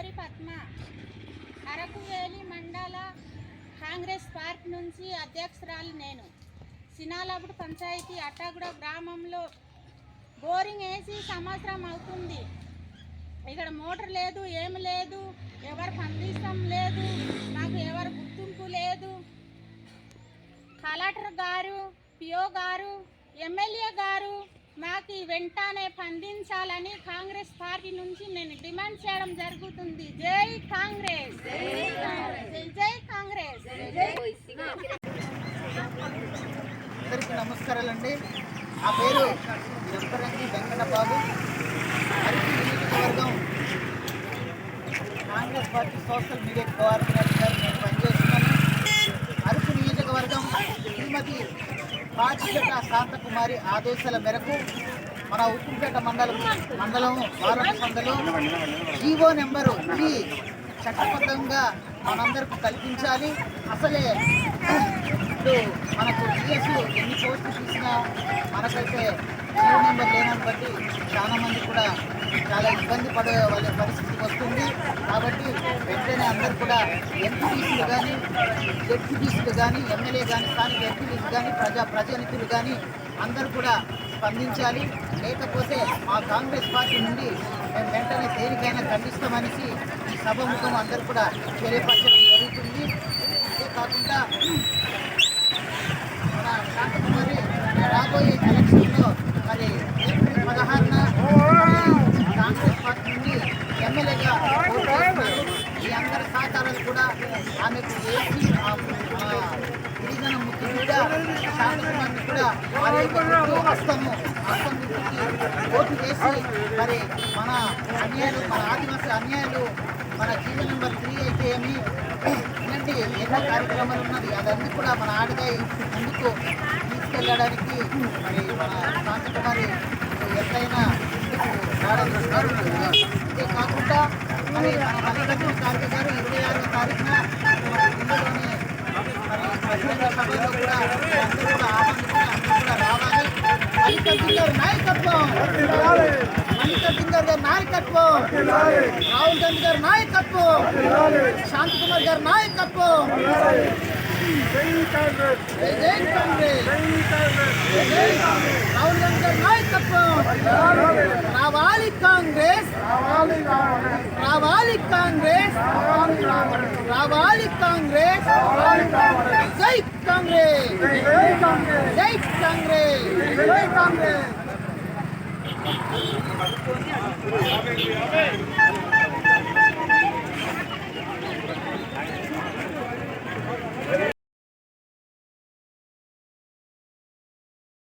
గౌరీ పద్మ. అరకువేలి మండల కాంగ్రెస్ పార్క్ నుంచి అధ్యక్షురాలు నేను. సినాలపుడు పంచాయతీ అట్టాగూడ గ్రామంలో బోరింగ్ వేసి సంవత్సరం అవుతుంది. ఇక్కడ మోటార్ లేదు ఏమి లేదు ఎవరు పంపిస్తాం లేదు నాకు ఎవరు గుర్తింపు లేదు. కలెక్టర్ గారు పిఓ గారు ఎమ్మెల్యే గారు మాకు వెంటనే పండించాలని కాంగ్రెస్ పార్టీ నుంచి నేను డిమాండ్ చేయడం జరుగుతుంది. జై కాంగ్రెస్. జై కాంగ్రెస్. అందరికీ నమస్కారాలండి. నా పేరు ఎంపరంగి వెంకట బాబు అరకు నియోజకవర్గం కాంగ్రెస్ పార్టీ సోషల్ మీడియా కోఆర్డినేటర్గా నేను పనిచేస్తున్నాను. అరకు నియోజకవర్గం శ్రీమతి పాచిపేట శాంతకుమారి ఆదేశాల మేరకు మన ఉప్పుపేట మండలం మండలం భారత సంఘలో జీవో నెంబరు ఈ చట్టబద్ధంగా మనందరికి కల్పించాలి. అసలే ఇప్పుడు మనకు టీఎస్ ఎన్ని పోస్టులు చూసినా మనకైతే జీవో నెంబర్ లేనని బట్టి చాలామంది కూడా చాలా ఇబ్బంది పడే వాళ్ళ పరిస్థితి వస్తుంది. కాబట్టి వెంటనే అందరు కూడా ఎంపీటీసీలు కానీ జెడ్పీటీసీలు కానీ ఎమ్మెల్యే కానీ స్థానిక ఎంపీటీసీ కానీ ప్రజా ప్రజానిధులు కానీ అందరూ కూడా స్పందించాలి. లేకపోతే మా కాంగ్రెస్ పార్టీ నుండి మేము వెంటనే దేనికైనా ఖండిస్తామనేసి ఈ సభముఖం అందరూ కూడా తెలియపరచడం జరుగుతుంది అంతేకాకుండా మన శాంతకుమారి రాబోయే ఎలక్షన్లో మరి ఏప్రిల్ పదహారున కాంగ్రెస్ పార్టీ నుండి ఎమ్మెల్యేగా పోటీ చేస్తున్నారు ఈ అందరి సహకారాలు కూడా ఆమెకు గిరిజన ముక్తి కూడా శాంతకుమారిని కూడా వారి ఓటు చేసి మరి మన అన్యాయాలు మన ఆదివాసీ అన్యాయాలు మన జీవో నెంబర్ త్రీ అయితే ఏమి ఇలాంటి ఎన్నో కార్యక్రమాలు ఉన్నది. అదన్నీ కూడా మన ఆడదాయి ముందుకు తీసుకెళ్ళడానికి మరి మన శాంతకుమారి ఎట్లయినా ముందుకు రావడం జరుగుతుంది. ఇదే కాకుండా మరి మన మల్లికార్జున ఖార్గే గారు తారీఖున సభలో కూడా అందరూ కూడా ఆహ్వానించి అందరూ కూడా రావాలి మల్లికార్జున గారి నాయకత్వం మల్లికార్జున గారి నాయకత్వం రాహుల్ గాంధీ గారి నాయకత్వం శాంతి కుమార్ గారి నాయకత్వం రాహుల్ గాంధీ గారి నాయకత్వం రావాలి కాంగ్రెస్ కాంగ్రెస్ రావాలి కాంగ్రెస్ జై కాంగ్రెస్. జై కాంగ్రెస్. జై కాంగ్రెస్.